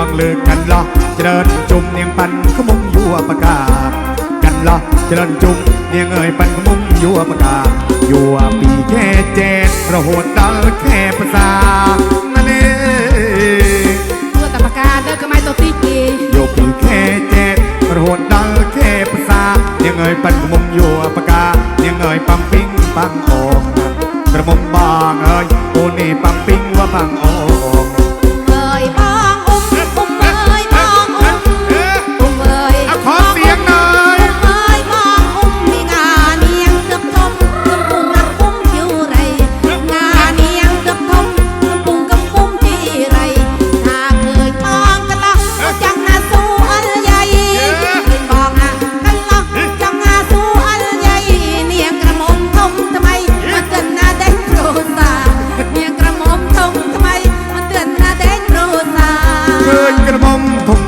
บังเลิกกันล่ะเจริญจุ่มเนียงปันขมุงยัวประกาศกันล่ะเจริญจุ่มเนียงเอ่ยปันขมุงยัวประกาศยัวปีแค่เจ็ดระโหดดาแค่ภาษา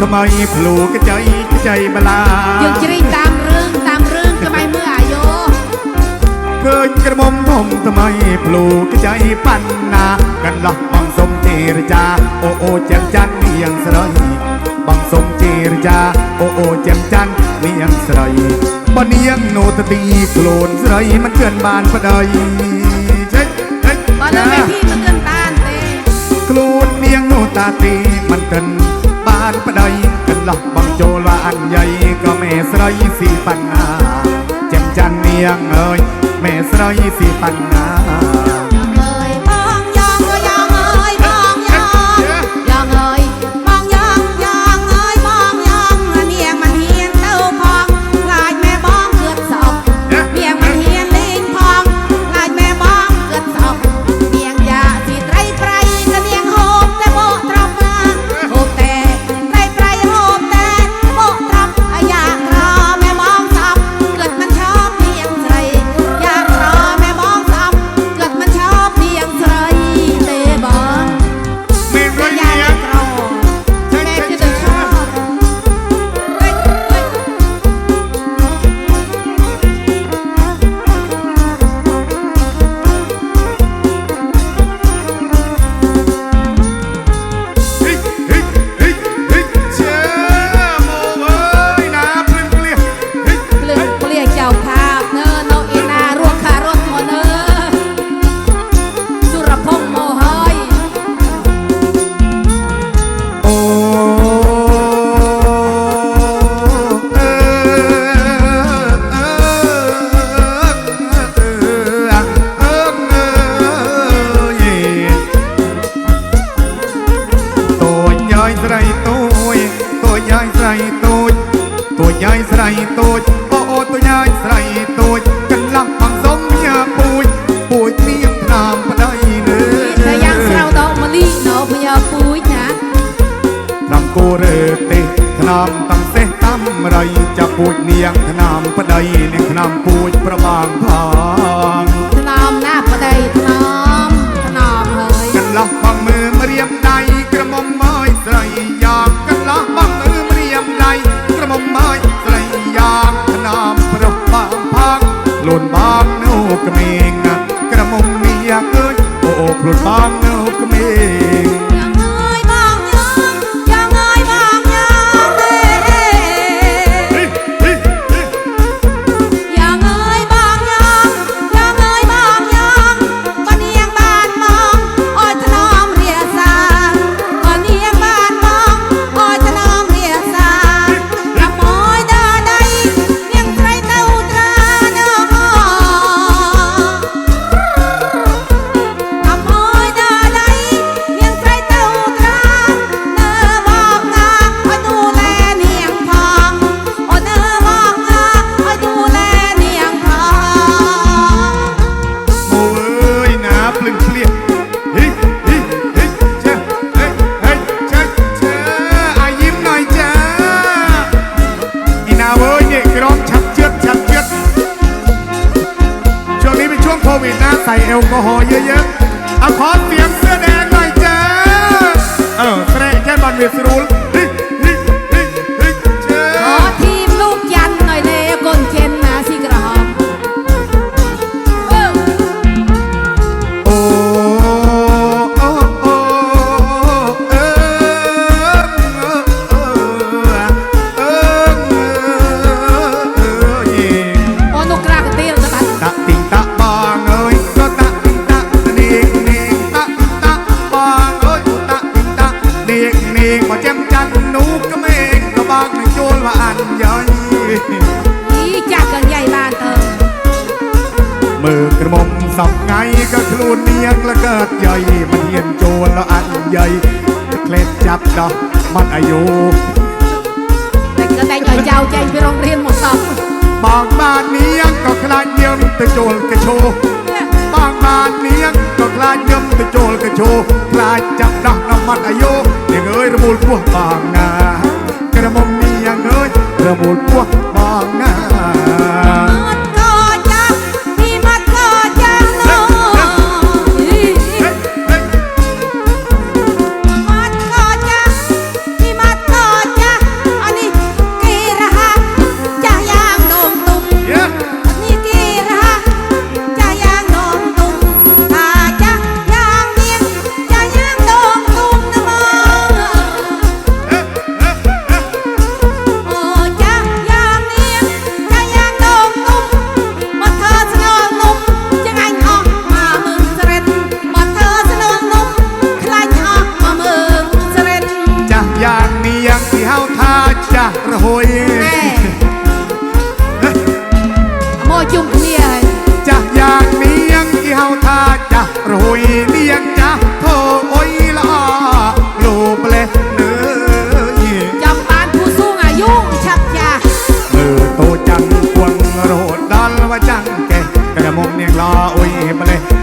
ทำไมปลูกใจใจบลายังจะได้ตามเรื่องตามเรื่องทำไมเมื่ออายุเกินกระมมผมทำไมปลูกใจปั่นนากันหลักบังสมเจรจาโอโอแจ่มจันเนียงสลอยบังสมเจรจาโอโอแจ่มจันเนียงสลอยบ่เนียงโนตตีโกลนสลอยมันเกินบานปะดอยเช็เช็คบ่เลยพี่มันเกินบาตีโกลนเมียงโนตาตีมันเกินานปดายกันหลับบังโจลานใหญ่ก็แม่ใส่สีปันนาแจ่มจันเนียงเอ้ยแม่ใส่สีปันนา រីតូចតួយាយស្រីតូចអូអូតួយាយស្រីតូចកន្លងបងសុំយ៉ាពូចពូចគ្មានតាមប្តីលើតែយ៉ាងស្រៅតោមលីណោពយ៉ាពូចណាតាមគូរើទេថ្នាំតាំងសេះតាំរៃចាពូចនាងថ្នាំប្តីនាងថ្នាំពូចប្របងផង ខ្លួនបងនៅក្មេងក្រមុំនេះឃើញអូខ្លួនបងនៅក្មេង ควิดนะใส่แอลกอฮอล์เยอะๆเอาขอเสียงเสื้อแดงหน่อยจ้าเออแตร์แค่บันเวสรูล មានលកើតយាយមានចូលអញយាយក្លេបចាប់ដោះបាត់អាយុតែក៏តែញ៉ៃចៅចែកពីរងរៀនមកសោះបងបាននាងក៏ខ្លាចយឹមទៅចូលកញ្ឈោបងបាននាងក៏ខ្លាចយឹមទៅចូលកញ្ឈោខ្លាចចាប់ដោះដល់បាត់អាយុនាងអើយរមូលពោះបងណាក្រមុំនាងអើយរមូលពោះ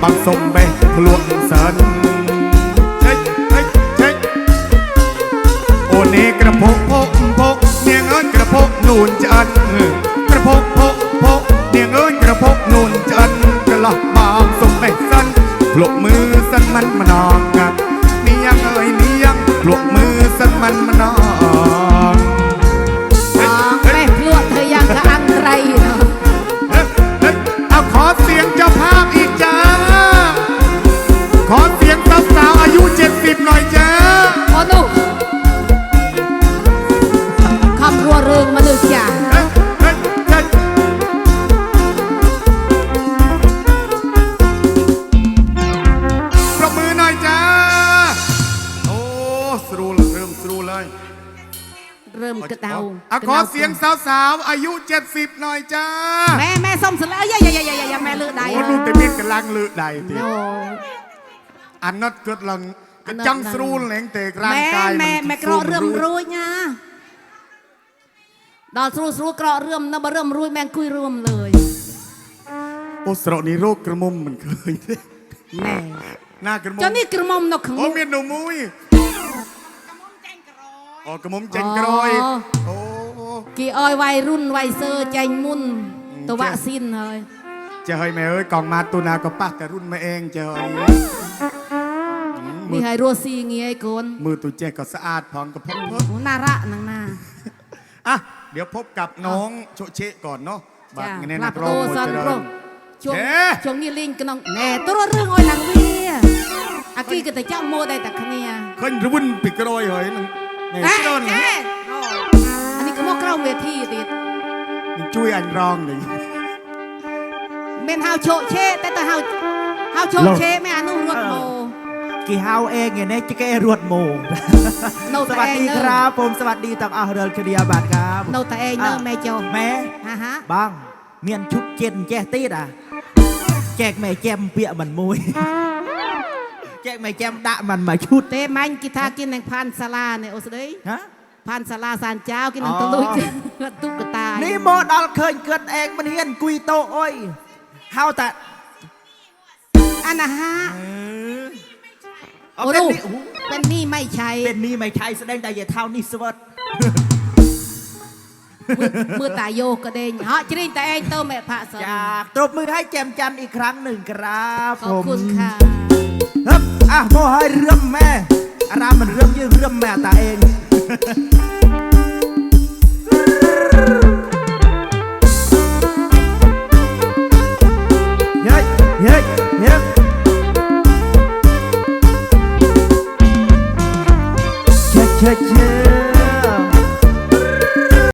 bằng sông bê luộc sơn chết chết chết ô nê cái đập hộp hộp hộp nè ngớt cái đập hộp nùn chân ลุกมือสันมันมานองงัดเนียงเอ้ยนียงปลุกมือสันมันมานอง เริ่มกระเตาอะขอเสียงสาวๆ อายุ 70 หน่อยจ้า แม่แม่ส้มสลายอย่าอย่าอย่าอย่าแม่เลือดใดโอ้ลูกเต็มีดกำลังเลือดใดทีอันนั้นเกิดหลังจังสรู้แหลงเตะร่างกายแม่แม่กรอเริ่มรู้ไงดอสรูสรูกรอเริ่มนะบ่เริ่มรู้แมงคุยเริ่มเลยโอสระนี่โรคกระมุมมันเคยแม่น่ากระมุมจะนี่กระมุมนกขังโอ้เมียหนูมุ้ย อ๋อกระมุมเจงกรอย อ๋อ โอ้ គេឲ្យវាយរុនវាយសើចាញ់មុនទៅវាក់ស៊ីនហើយ เจะเฮ้ยแม่เอ้ยกองมาตุนาก็ปะแต่รุ่นมาเองเจะเฮ้ยมื នេះ อ ឲ្យរស់ស៊ីងាយកូន มือตุเจก็สะอาดพองกับพบเพิ่ม អូណារៈហ្នឹងណា อ่ะเดี๋ยวพบกับน้องโชเชก่อนเนาะบัด ចា นี้ ផ្លា นั ស់ ก ប្ ร้อง ដូរ มวย សិន เจ ប្រុ ริ ស ญ ช่วង เอ๊ะ ช่วងនេះលេងក្នុងណែទៅរករឿងឲ្យឡើងវាអាគីក៏តែចាំម៉ូដែរតែគ្នា เคยรุ่นปิดกรอยเฮ้ยนี่ អេ นี่ชิโร่นี่อันนี้ก็มอกเกล้าเวทีติดนี่จุ้ยอันรองหนี่เมนเฮาโชเช่แต่ต่เฮาเฮาโชเช่ไม่อานุรวดโมกี่เฮาเองเนี่ยเนี่จะแกรวดโมสวัสดีครับผมสวัสดีต่างอาเดินคดีอาบัตครับโนตาเองเนอแม่โจ้แม่ฮะฮะบ้างเมียนชุดเจนแจ้ตีดอะแจกแม่แจมเปียมันมวย แจกไม่แจมดะมันมาชุดเต้มันกิทากินในพันสลาเนี่ยโอ้สุดเฮะพันสลาสารเจ้ากินในตะลุยตุ๊กตานี่โมดอลเคยเกิดเองมันเฮียนกุยโตอ้ยเฮาแต่อันนะฮะโอ้รูเป็นนี่ไม่ใช่เป็นนี่ไม่ใช่แสดงแต่อย่าเท่านี่สวัสดมือตายโยกระเด้งฮะจริงแต่เองเติมแม่พระสอยากตบมือให้แจมจันอีกครั้งหนึ่งครับขอบคุณค่ะ អះមកហើយរឹមម៉ែអារ៉ាមិនរឹមយើងរឹមម៉ែតាឯង